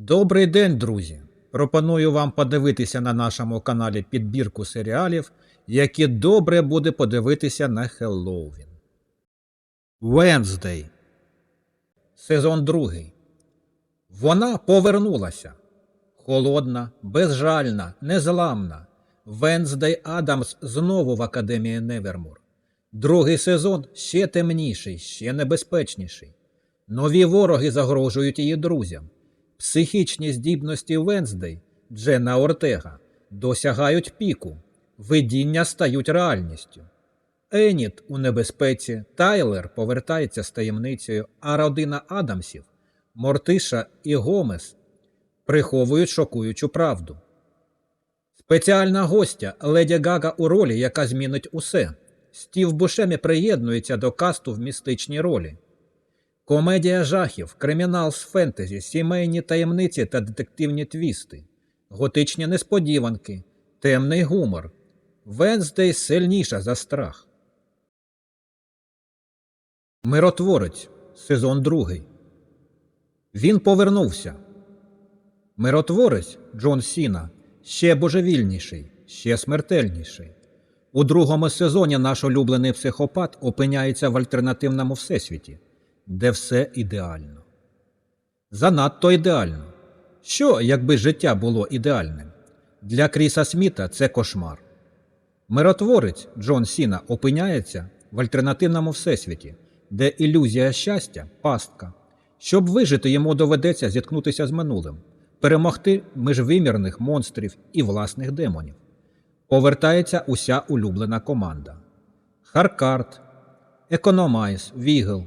Добрий день, друзі! Пропоную вам подивитися на нашому каналі підбірку серіалів, які добре буде подивитися на Хеллоуін. Wednesday. Сезон другий. Вона повернулася. Холодна, безжальна, незламна. Венздей Адамс знову в Академії Невермор. Другий сезон ще темніший, ще небезпечніший. Нові вороги загрожують її друзям. Психічні здібності Венздей, Джена Ортега, досягають піку, видіння стають реальністю. Еніт у небезпеці, Тайлер повертається з таємницею, а родина Адамсів, Мортиша і Гомес приховують шокуючу правду. Спеціальна гостя Леді Гага у ролі, яка змінить усе. Стів Бушемі приєднується до касту в містичній ролі. Комедія жахів, кримінал з фентезі, сімейні таємниці та детективні твісти, готичні несподіванки, темний гумор. Венздей сильніша за страх. Миротворець. Сезон другий. Він повернувся. Миротворець Джон Сіна ще божевільніший, ще смертельніший. У другому сезоні наш улюблений психопат опиняється в альтернативному всесвіті, де все ідеально. Занадто ідеально. Що, якби життя було ідеальним? Для Кріса Сміта це кошмар. Миротворець Джон Сіна опиняється в альтернативному всесвіті, де ілюзія щастя пастка. Щоб вижити, йому доведеться зіткнутися з минулим, перемогти міжвимірних монстрів і власних демонів. Повертається уся улюблена команда: Харкарт, Економайс, Вігл.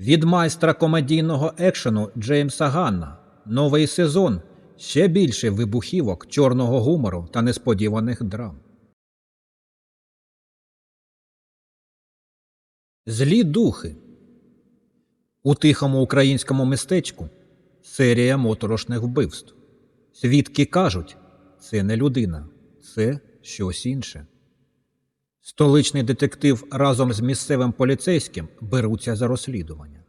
Від майстра комедійного екшену Джеймса Ганна. Новий сезон ще більше вибухівок, чорного гумору та несподіваних драм. Злі духи. У тихому українському містечку серія моторошних вбивств. Свідки кажуть, це не людина, це щось інше. Столичний детектив разом з місцевим поліцейським беруться за розслідування.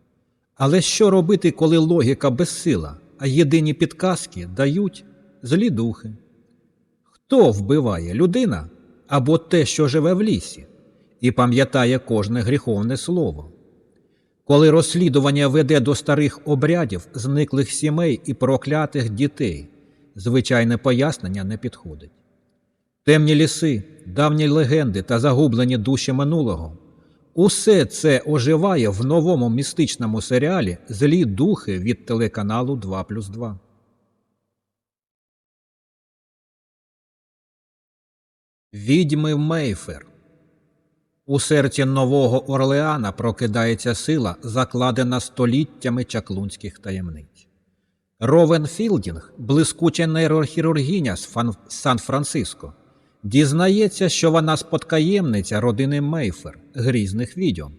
Але що робити, коли логіка безсила, а єдині підказки дають злі духи? Хто вбиває людина або те, що живе в лісі, і пам'ятає кожне гріховне слово? Коли розслідування веде до старих обрядів, зниклих сімей і проклятих дітей, звичайне пояснення не підходить. Темні ліси, давні легенди та загублені душі минулого усе це оживає в новому містичному серіалі Злі духи від телеканалу 2 плюс 2. Відьми Мейфер у серці Нового Орлеана прокидається сила, закладена століттями чаклунських таємниць. Ровен Філдінг, блискуча нейрохірургіня з Сан-Франциско, дізнається, що вона спадкоємниця родини Мейфер, грізних відьом.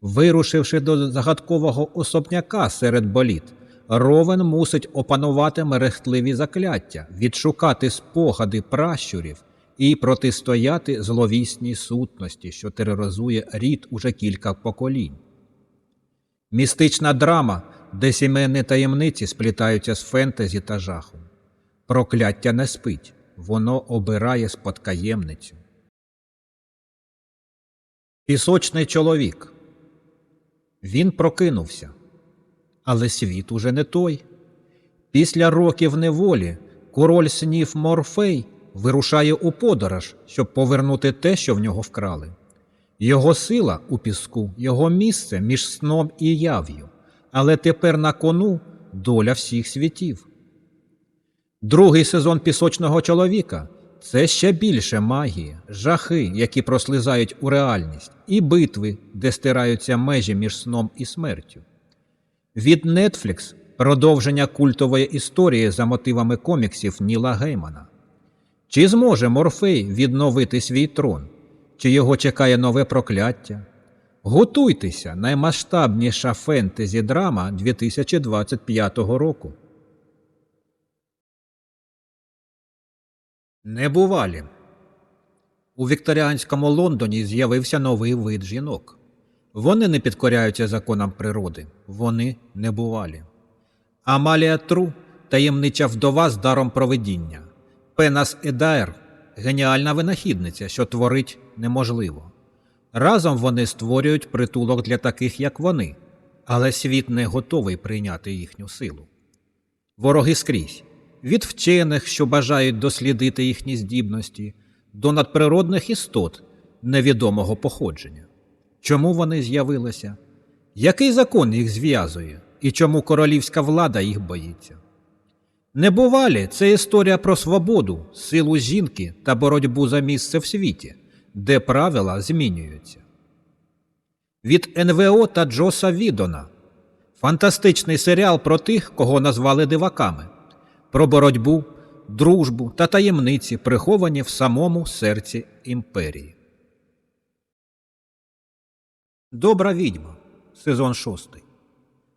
Вирушивши до загадкового особняка серед боліт, Ровен мусить опанувати мерехтливі закляття, відшукати спогади пращурів і протистояти зловісній сутності, що тероризує рід уже кілька поколінь. Містична драма, де сімейні таємниці сплітаються з фентезі та жахом. Прокляття не спить, воно обирає спадкоємницю. Пісочний чоловік. Він прокинувся. Але світ уже не той. Після років неволі король снів Морфей вирушає у подорож, щоб повернути те, що в нього вкрали. Його сила у піску, його місце між сном і яв'ю, але тепер на кону доля всіх світів. Другий сезон пісочного чоловіка це ще більше магії, жахи, які прослизають у реальність, і битви, де стираються межі між сном і смертю. Від Netflix продовження культової історії за мотивами коміксів Ніла Геймана. Чи зможе Морфей відновити свій трон? Чи його чекає нове прокляття? Готуйтеся, наймасштабніша фентезі драма 2025 року. Небувалі. У вікторіанському Лондоні з'явився новий вид жінок. Вони не підкоряються законам природи, вони небувалі. Амалія Тру таємнича вдова з даром провидіння. Пенас Едаер геніальна винахідниця, що творить неможливо. Разом вони створюють притулок для таких, як вони, але світ не готовий прийняти їхню силу. Вороги скрізь від вчених, що бажають дослідити їхні здібності, до надприродних істот невідомого походження. Чому вони з'явилися? Який закон їх зв'язує і чому королівська влада їх боїться? Небувалі це історія про свободу, силу жінки та боротьбу за місце в світі, де правила змінюються. Від НВО та Джоса Відона фантастичний серіал про тих, кого назвали диваками, про боротьбу, дружбу та таємниці, приховані в самому серці імперії. Добра відьма. Сезон 6.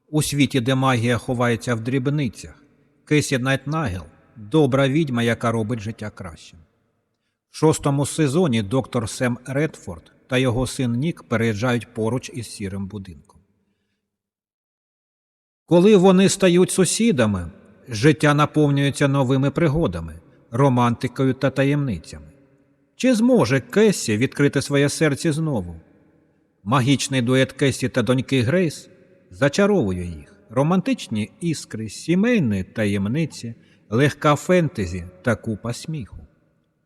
У світі, де магія ховається в дрібницях. Кесі Найтнагел – добра відьма, яка робить життя кращим. В шостому сезоні доктор Сем Редфорд та його син Нік переїжджають поруч із сірим будинком. Коли вони стають сусідами, життя наповнюється новими пригодами, романтикою та таємницями. Чи зможе Кесі відкрити своє серце знову? Магічний дует Кесі та доньки Грейс зачаровує їх, романтичні іскри, сімейні таємниці, легка фентезі та купа сміху.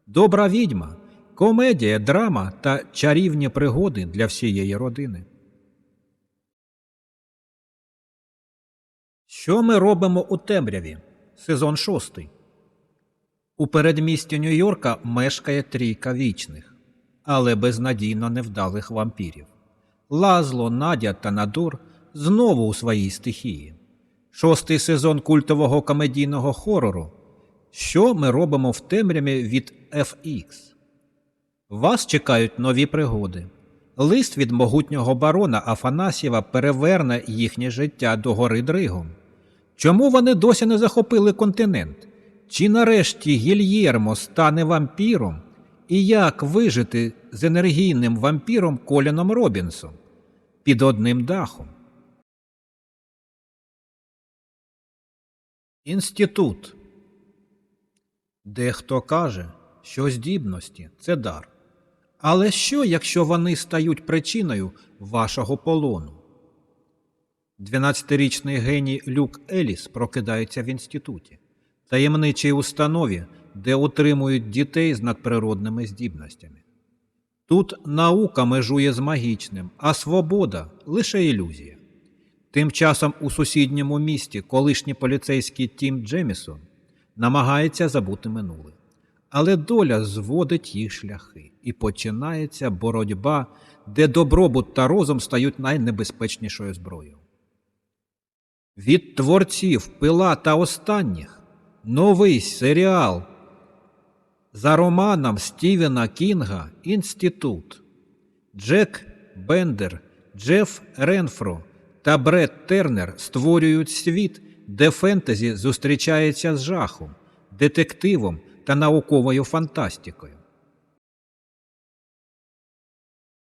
Добра відьма, комедія, драма та чарівні пригоди для всієї родини. Що ми робимо у темряві? Сезон шостий. У передмісті Нью-Йорка мешкає трійка вічних, але безнадійно невдалих вампірів. Лазло, Надя та Надур знову у своїй стихії. Шостий сезон культового комедійного хорору. Що ми робимо в темряві від FX? Вас чекають нові пригоди. Лист від могутнього барона Афанасьєва переверне їхнє життя до гори Дригом. Чому вони досі не захопили континент? Чи нарешті Гільєрмо стане вампіром? І як вижити з енергійним вампіром Коліном Робінсом під одним дахом? Інститут. Дехто каже, що здібності це дар. Але що, якщо вони стають причиною вашого полону? 12-річний геній Люк Еліс прокидається в інституті, таємничій установі, де утримують дітей з надприродними здібностями. Тут наука межує з магічним, а свобода лише ілюзія. Тим часом у сусідньому місті колишній поліцейський Тім Джемісон намагається забути минуле. Але доля зводить їх шляхи, і починається боротьба, де добробут та розум стають найнебезпечнішою зброєю. Від творців пила та останніх новий серіал за романом Стівена Кінга Інститут. Джек Бендер, Джеф Ренфро та Бред Тернер створюють світ, де фентезі зустрічається з жахом, детективом та науковою фантастикою.